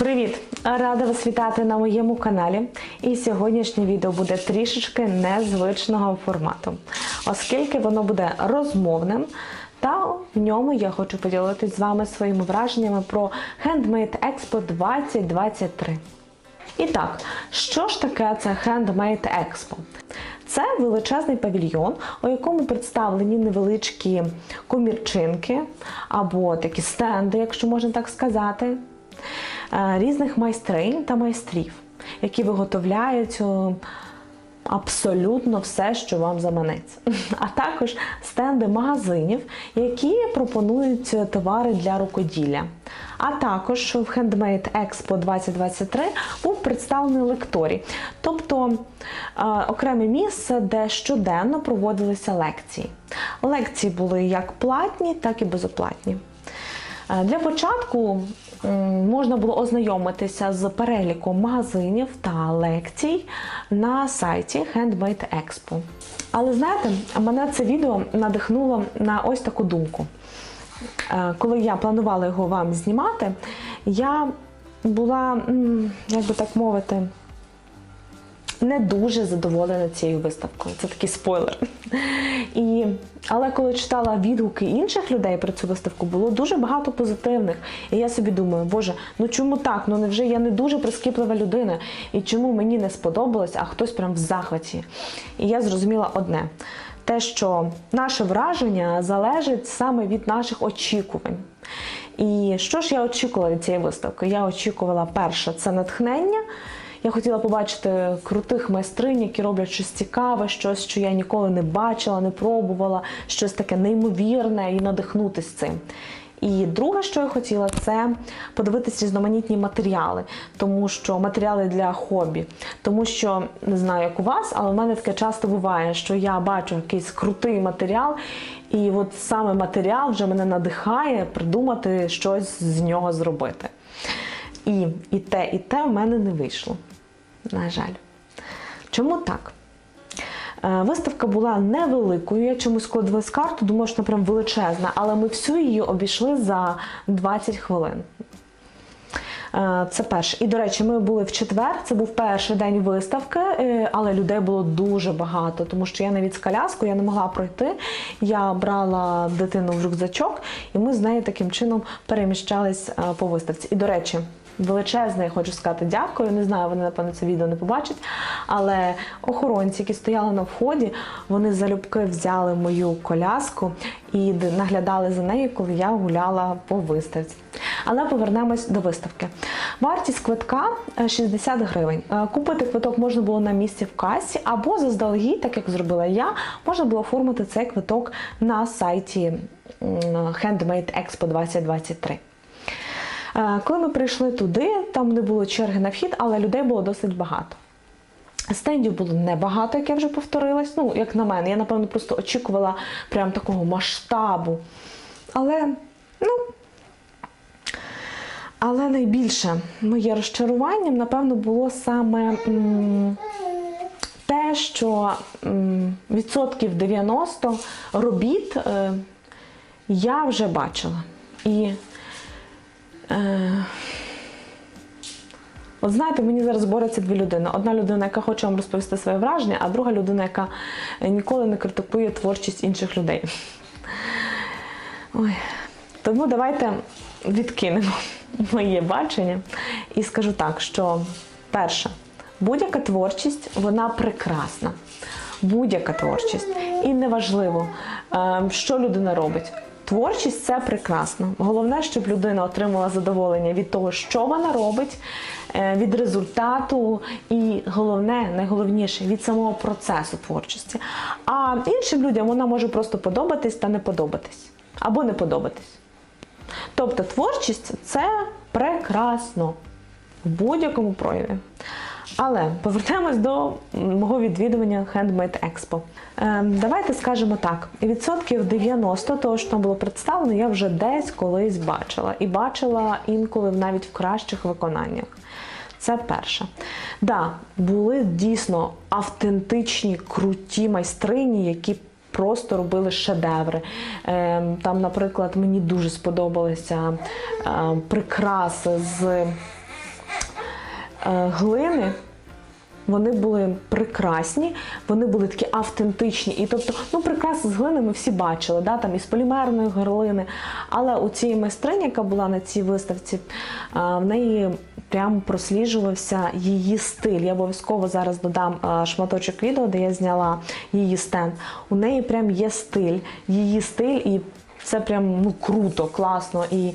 Привіт! Рада вас вітати на моєму каналі. І сьогоднішнє відео буде трішечки незвичного формату, оскільки воно буде розмовним. Та в ньому я хочу поділитися з вами своїми враженнями про Handmade Expo 2023. І так, що ж таке це Handmade Expo? Це величезний павільйон, у якому представлені невеличкі комірчинки або такі стенди, якщо можна так сказати, різних майстринь та майстрів, які виготовляють е, абсолютно все, що вам заманеться. А також стенди магазинів, які пропонують товари для рукоділля. А також в Handmade Expo 2023 був представлений лекторій, тобто е, окреме місце, де щоденно проводилися лекції. Лекції були як платні, так і безоплатні. Е, Для початку можна було ознайомитися з переліком магазинів та лекцій на сайті Handmade Expo. Але знаєте, мене це відео надихнуло на ось таку думку. Е, Коли я планувала його вам знімати, я була, як би так мовити, не дуже задоволена цією виставкою. Це такий спойлер. І, але коли читала відгуки інших людей про цю виставку, було дуже багато позитивних. І я собі думаю, боже, ну чому так? Ну невже я не дуже прискіплива людина? І чому мені не сподобалось, а хтось прям в захваті? І я зрозуміла одне: те, що наше враження залежить саме від наших очікувань. І що ж я очікувала від цієї виставки? Я очікувала перше це натхнення. Я хотіла побачити крутих майстринь, які роблять щось цікаве, щось, що я ніколи не бачила, не пробувала, щось таке неймовірне і надихнутися цим. І друге, що я хотіла, це подивитися різноманітні матеріали, тому що матеріали для хобі. Тому що не знаю, як у вас, але в мене таке часто буває, що я бачу якийсь крутий матеріал, і от саме матеріал вже мене надихає придумати щось з нього зробити. І, і те, і те в мене не вийшло. На жаль. Чому так? Е, Виставка була невеликою. Я чомусь коли дивилась карту, думала, що вона прям величезна, але ми всю її обійшли за 20 хвилин. Е, Це перше. І, до речі, ми були в четвер, це був перший день виставки, е, але людей було дуже багато, тому що я навіть з коляскою я не могла пройти. Я брала дитину в рюкзачок, і ми з нею таким чином переміщались по виставці. І, до речі, величезне, я хочу сказати дякую. Не знаю, вони, напевно, це відео не побачать. Але охоронці, які стояли на вході, вони залюбки взяли мою коляску і наглядали за нею, коли я гуляла по виставці. Але повернемось до виставки. Вартість квитка е, 60 гривень. Е, Купити квиток можна було на місці в касі, або заздалегідь, так як зробила я, можна було оформити цей квиток на сайті Handmade Expo 2023. Е, Коли ми прийшли туди, там не було черги на вхід, але людей було досить багато. Стендів було небагато, як я вже повторилась. Ну, як на мене, я напевно просто очікувала прям такого масштабу. Але, ну, але найбільше моє розчаруванням, напевно, було саме м, те, що м, відсотків 90 робіт е, я вже бачила. І Е, От знаєте, мені зараз борються дві людини. Одна людина, яка хоче вам розповісти своє враження, а друга людина, яка ніколи не критикує творчість інших людей. Ой. Тому давайте відкинемо моє бачення і скажу так, що перше, будь-яка творчість, вона прекрасна. Будь-яка творчість. І неважливо, е, що людина робить. Творчість це прекрасно. Головне, щоб людина отримала задоволення від того, що вона робить, е, від результату, і головне, найголовніше від самого процесу творчості. А іншим людям вона може просто подобатись та не подобатись, або не подобатись. Тобто творчість це прекрасно в будь-якому прояві. Але повернемось до мого відвідування Handmade Expo. Ем, давайте скажемо так: відсотків 90 того, що там було представлено, я вже десь колись бачила. І бачила інколи навіть в кращих виконаннях. Це перше. Да, були дійсно автентичні, круті майстрині, які просто робили шедеври. Ем, Там, наприклад, мені дуже сподобалися ем, прикраси з глини. Вони були прекрасні, вони були такі автентичні. І тобто, ну прикраси з глини ми всі бачили, да, там із полімерної глини. Але у цієї майстрині, яка була на цій виставці, в неї прям просліджувався її стиль. Я обов'язково зараз додам шматочок відео, де я зняла її стенд. У неї прям є стиль, її стиль і. Це прям ну круто, класно, і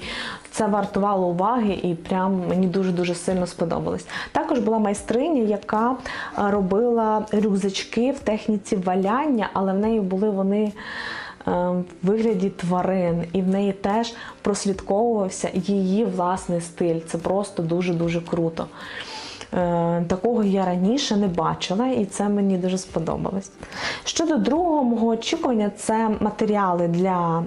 це вартувало уваги, і прям мені дуже дуже сильно сподобалось. Також була майстриня, яка е, робила рюкзачки в техніці валяння, але в неї були вони е, в вигляді тварин, і в неї теж прослідковувався її власний стиль. Це просто дуже дуже круто. Е, Такого я раніше не бачила, і це мені дуже сподобалось. Щодо другого мого очікування, це матеріали для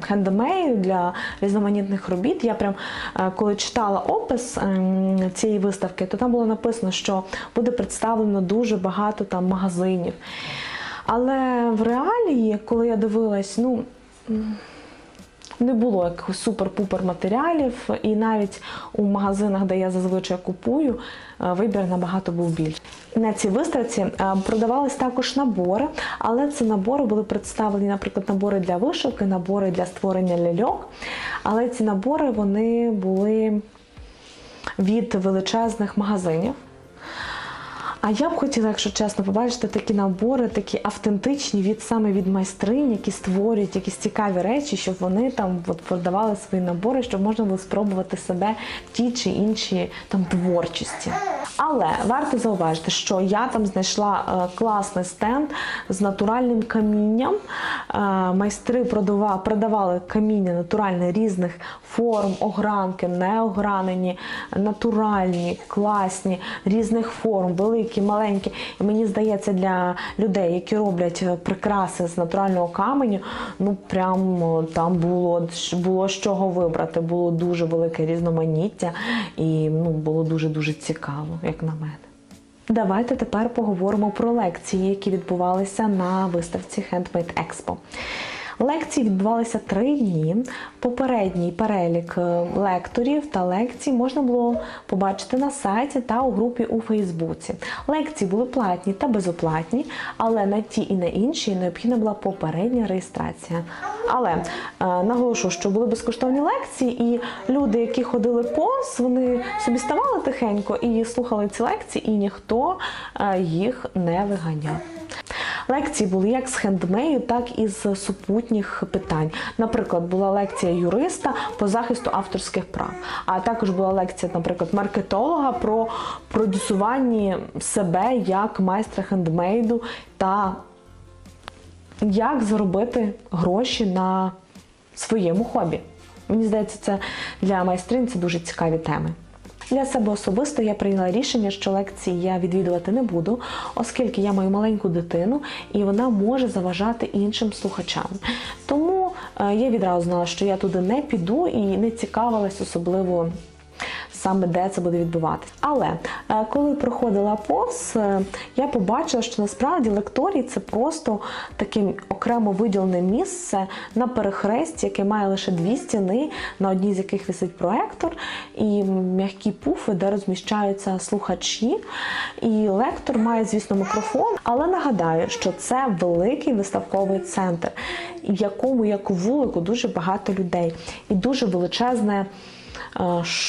хендмейду, для різноманітних робіт. Я прям е, коли читала опис ем, цієї виставки, то там було написано, що буде представлено дуже багато там магазинів. Але в реалії, коли я дивилась, ну. Не було якихось супер-пупер матеріалів, і навіть у магазинах, де я зазвичай купую, е, вибір набагато був більший. На цій виставці е, продавались також набори, але ці набори були представлені, наприклад, набори для вишивки, набори для створення ляльок. Але ці набори вони були від величезних магазинів. А я б хотіла, якщо чесно, побачити такі набори, такі автентичні від саме від майстринь, які створюють якісь цікаві речі, щоб вони там от продавали свої набори, щоб можна було спробувати себе в тій чи іншій там творчості. Але варто зауважити, що я там знайшла е, класний стенд з натуральним камінням. Е, майстри продава, продавали каміння натуральне різних форм, огранки, неогранені, натуральні, класні, різних форм, великі, маленькі. І мені здається, для людей, які роблять е, прикраси з натурального каменю, ну прям там було, було з чого вибрати. Було дуже велике різноманіття і ну, було дуже-дуже цікаво, як на мене. Давайте тепер поговоримо про лекції, які відбувалися на виставці Handmade Expo. Лекції відбувалися три дні. Попередній перелік е, лекторів та лекцій можна було побачити на сайті та у групі у Фейсбуці. Лекції були платні та безоплатні, але на ті і на інші необхідна була попередня реєстрація. Але е, наголошу, що були безкоштовні лекції, і люди, які ходили повз, вони собі ставали тихенько і слухали ці лекції, і ніхто е, їх не виганяв. Лекції були як з хендмею, так і з супутніх питань. Наприклад, була лекція юриста по захисту авторських прав, а також була лекція, наприклад, маркетолога про продюсування себе як майстра хендмейду та як заробити гроші на своєму хобі. Мені здається, це для майстрин це дуже цікаві теми. Для себе особисто я прийняла рішення, що лекції я відвідувати не буду, оскільки я маю маленьку дитину і вона може заважати іншим слухачам. Тому е, я відразу знала, що я туди не піду і не цікавилась особливо. Саме де це буде відбуватися. Але е, коли проходила повз, е, я побачила, що насправді лекторій це просто таке окремо виділене місце на перехресті, яке має лише дві стіни, на одній з яких висить проектор, і м'які пуфи, де розміщаються слухачі. І лектор має, звісно, мікрофон. Але нагадаю, що це великий виставковий центр, в якому, як у вулику, дуже багато людей і дуже величезне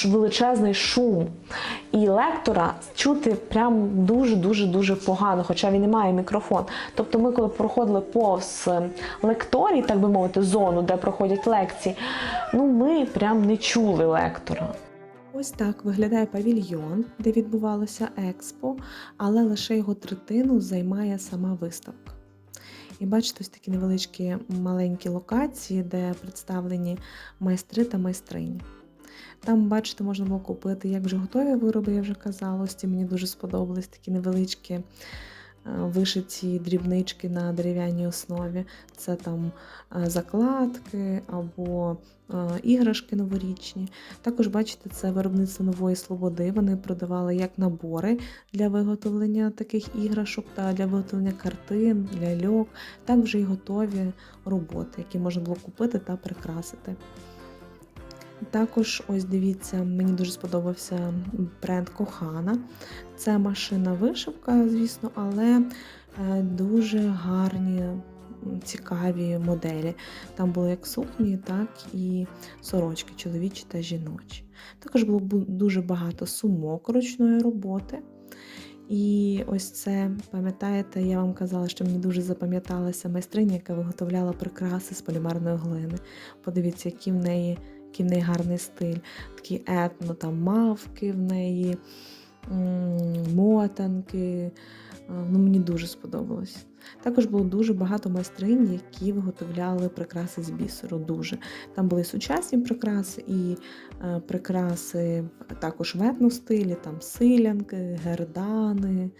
величезний шум. І лектора чути прям дуже-дуже дуже погано, хоча він не має мікрофон. Тобто ми, коли проходили повз е, лекторій, так би мовити, зону, де проходять лекції, ну ми прям не чули лектора. Ось так виглядає павільйон, де відбувалося експо, але лише його третину займає сама виставка. І бачите, ось такі невеличкі маленькі локації, де представлені майстри та майстрині. Там, бачите, можна було купити як вже готові вироби, я вже казала. Ось ці мені дуже сподобались такі невеличкі е, вишиті дрібнички на дерев'яній основі. Це там е, закладки або е, іграшки новорічні. Також бачите, це виробництво нової слободи. Вони продавали як набори для виготовлення таких іграшок та для виготовлення картин, ляльок, так вже й готові роботи, які можна було купити та прикрасити. Також, ось дивіться, мені дуже сподобався бренд Кохана. Це машина вишивка, звісно, але е, дуже гарні, цікаві моделі. Там були як сукні, так і сорочки, чоловічі та жіночі. Також було дуже багато сумок ручної роботи. І ось це, пам'ятаєте, я вам казала, що мені дуже запам'яталася майстриня, яка виготовляла прикраси з полімерної глини. Подивіться, який в неї, який в неї гарний стиль. Такі етно, там мавки в неї, мотанки. Ну, мені дуже сподобалось. Також було дуже багато майстринь, які виготовляли прикраси з бісеру. Дуже. Там були сучасні прикраси і е, прикраси також в етностилі, там силянки, гердани,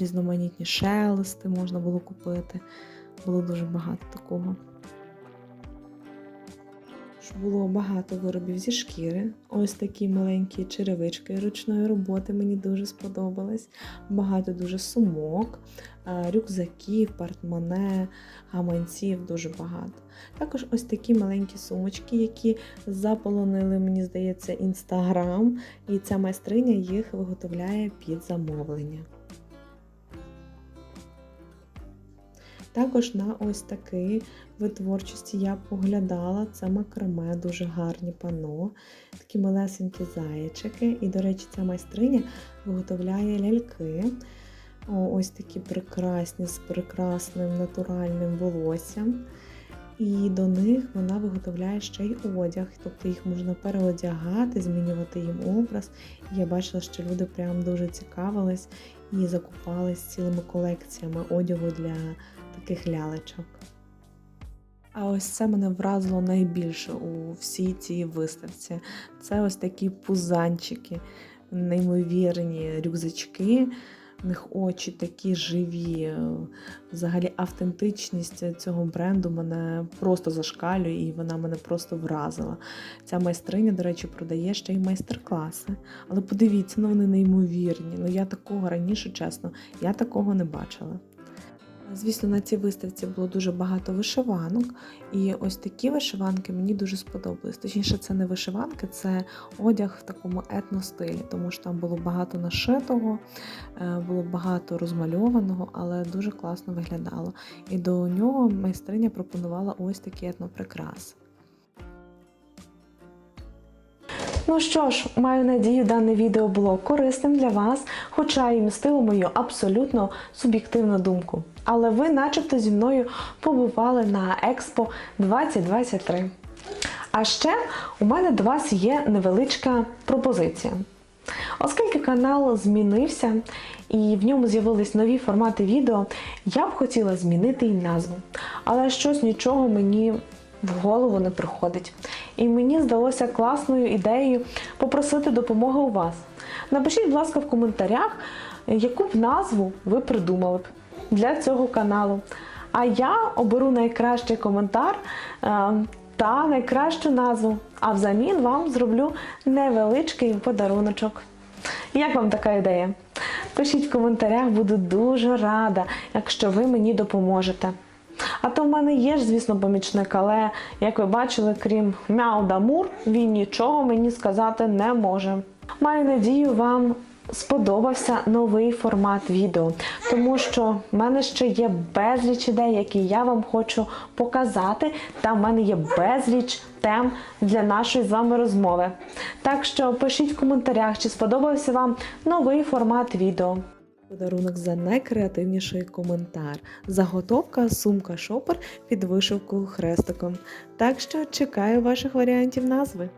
різноманітні шелести можна було купити. Було дуже багато такого. Ж Було багато виробів зі шкіри. Ось такі маленькі черевички ручної роботи мені дуже сподобались. Багато дуже сумок, е, рюкзаків, портмоне, гаманців дуже багато. Також ось такі маленькі сумочки, які заполонили, мені здається, інстаграм, і ця майстриня їх виготовляє під замовлення. Також на ось такий вид творчості я поглядала. Це макраме, дуже гарні пано, такі малесенькі зайчики. І, до речі, ця майстриня виготовляє ляльки. Ось такі прекрасні з прекрасним натуральним волоссям. І до них вона виготовляє ще й одяг, тобто їх можна переодягати, змінювати їм образ. Я бачила, що люди прям дуже цікавились і закупались цілими колекціями одягу для таких лялечок. А ось це мене вразило найбільше у всій цій виставці. Це ось такі пузанчики, неймовірні рюкзачки. В них очі такі живі. Взагалі автентичність цього бренду мене просто зашкалює і вона мене просто вразила. Ця майстриня, до речі, продає ще й майстер-класи. Але подивіться, ну вони неймовірні. Ну я такого раніше, чесно, я такого не бачила. Звісно, на цій виставці було дуже багато вишиванок, і ось такі вишиванки мені дуже сподобались. Точніше, це не вишиванки, це одяг в такому етностилі, тому що там було багато нашитого, е, було багато розмальованого, але дуже класно виглядало. І до нього майстриня пропонувала ось такі етноприкраси. Ну що ж, маю надію, дане відео було корисним для вас, хоча і містило мою абсолютно суб'єктивну думку. Але ви, начебто, зі мною побували на Експо 2023. А ще у мене до вас є невеличка пропозиція. Оскільки канал змінився і в ньому з'явились нові формати відео, я б хотіла змінити і назву. Але щось нічого мені в голову не приходить. І мені здалося класною ідеєю попросити допомоги у вас. Напишіть, будь ласка, в коментарях, яку б назву ви придумали б для цього каналу. А я оберу найкращий коментар е, та найкращу назву. А взамін вам зроблю невеличкий подаруночок. Як вам така ідея? Пишіть в коментарях, буду дуже рада, якщо ви мені допоможете. А то в мене є ж, звісно, помічник, але, як ви бачили, крім Мяу да Мур, він нічого мені сказати не може. Маю надію, вам сподобався новий формат відео, тому що в мене ще є безліч ідей, які я вам хочу показати, та в мене є безліч тем для нашої з вами розмови. Так що пишіть в коментарях, чи сподобався вам новий формат відео. Подарунок за найкреативніший коментар. Заготовка сумка шопер під вишивку хрестиком. Так що чекаю ваших варіантів назви.